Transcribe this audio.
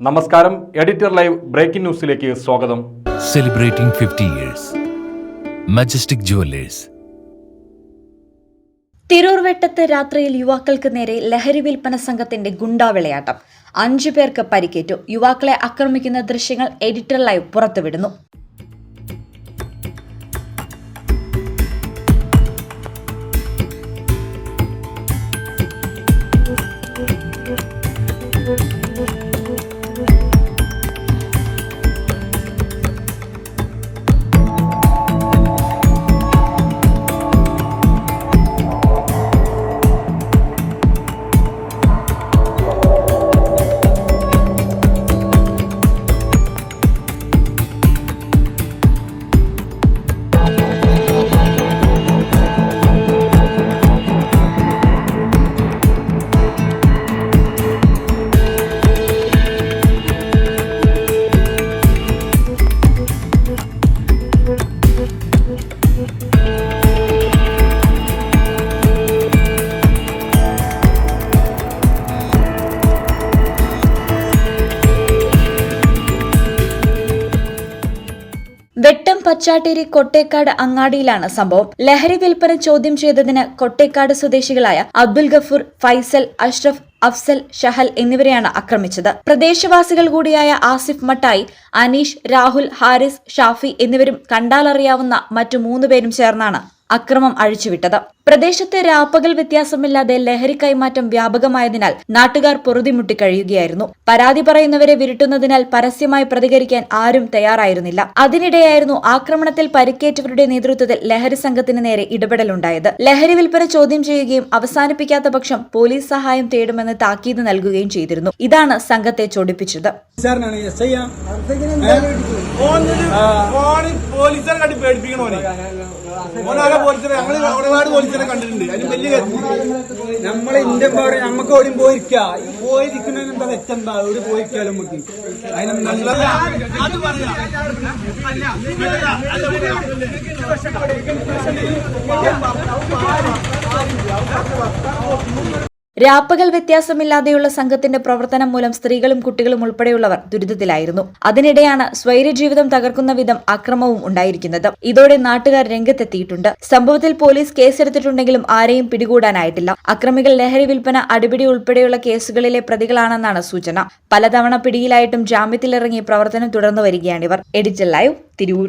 നമസ്കാരം. Editor live breaking ന്യൂസിലേക്ക് സ്വാഗതം. സെലിബ്രേറ്റിംഗ് 50 മജസ്റ്റിക് Majestic തിരൂർ വെട്ടത്ത് രാത്രിയിൽ യുവാക്കൾക്ക് നേരെ ലഹരി വിൽപ്പന സംഘത്തിന്റെ ഗുണ്ടാവിളയാട്ടം. അഞ്ചു പേർക്ക് പരിക്കേറ്റു. യുവാക്കളെ ആക്രമിക്കുന്ന ദൃശ്യങ്ങൾ എഡിറ്റർ ലൈവ് പുറത്തുവിടുന്നു. പച്ചാട്ടേരി കൊട്ടേക്കാട് അങ്ങാടിയിലാണ് സംഭവം. ലഹരി വിൽപ്പന ചോദ്യം ചെയ്തതിന് കൊട്ടേക്കാട് സ്വദേശികളായ അബ്ദുൽ ഗഫൂർ ഫൈസൽ അഷ്റഫ് അഫ്സൽ ഷഹൽ എന്നിവരെയാണ് ആക്രമിച്ചത്. പ്രദേശവാസികൾ കൂടിയായ ആസിഫ് മട്ടായി അനീഷ് രാഹുൽ ഹാരിസ് ഷാഫി എന്നിവരും കണ്ടാലറിയാവുന്ന മറ്റു മൂന്നുപേരും ചേർന്നാണ് അക്രമം അഴിച്ചുവിട്ടത്. പ്രദേശത്തെ രാപ്പകൽ വ്യത്യാസമില്ലാതെ ലഹരി കൈമാറ്റം വ്യാപകമായതിനാൽ നാട്ടുകാർ പൊറുതിമുട്ടി കഴിയുകയായിരുന്നു. പരാതി പറയുന്നവരെ വിരട്ടുന്നതിനാൽ പരസ്യമായി പ്രതികരിക്കാൻ ആരും തയ്യാറായിരുന്നില്ല. അതിനിടെയായിരുന്നു ആക്രമണത്തിൽ പരിക്കേറ്റവരുടെ നേതൃത്വത്തിൽ ലഹരി സംഘത്തിന് നേരെ ഇടപെടലുണ്ടായത്. ലഹരി വിൽപ്പന ചോദ്യം ചെയ്യുകയും അവസാനിപ്പിക്കാത്ത പക്ഷം പോലീസ് സഹായം തേടുമെന്ന് താക്കീത് നൽകുകയും ചെയ്തിരുന്നു. ഇതാണ് സംഘത്തെ ചൊടിപ്പിച്ചത്. പോലീസുകാരെ പേടിപ്പിക്കണ ഞങ്ങൾ ഒരുപാട് പോലീസിനെ കണ്ടിട്ടുണ്ട് അതിന് വലിയ നമ്മളെ ഇന്ത്യൻ പൗര നമുക്ക് ഓടി പോയിരിക്ക പോയിരിക്കുന്നതിന് എന്താ തെറ്റെന്താ ഒരു പോയിരിക്കാലും നമുക്ക് അതിന് നല്ല അത് പറയാ രാപ്പകൽ വ്യത്യാസമില്ലാതെയുള്ള സംഘത്തിന്റെ പ്രവർത്തനം മൂലം സ്ത്രീകളും കുട്ടികളും ഉൾപ്പെടെയുള്ളവർ ദുരിതത്തിലായിരുന്നു. അതിനിടെയാണ് സ്വൈര്യജീവിതം തകർക്കുന്ന വിധം അക്രമവും ഉണ്ടായിരിക്കുന്നത്. ഇതോടെ നാട്ടുകാർ രംഗത്തെത്തിയിട്ടുണ്ട്. സംഭവത്തിൽ പോലീസ് കേസെടുത്തിട്ടുണ്ടെങ്കിലും ആരെയും പിടികൂടാനായിട്ടില്ല. അക്രമികൾ ലഹരി വിൽപ്പന അടിപിടി ഉൾപ്പെടെയുള്ള കേസുകളിലെ പ്രതികളാണെന്നാണ് സൂചന. പലതവണ പിടിയിലായിട്ടും ജാമ്യത്തിലിറങ്ങി പ്രവർത്തനം തുടർന്നു വരികയാണിവർ. Editor live Tirur.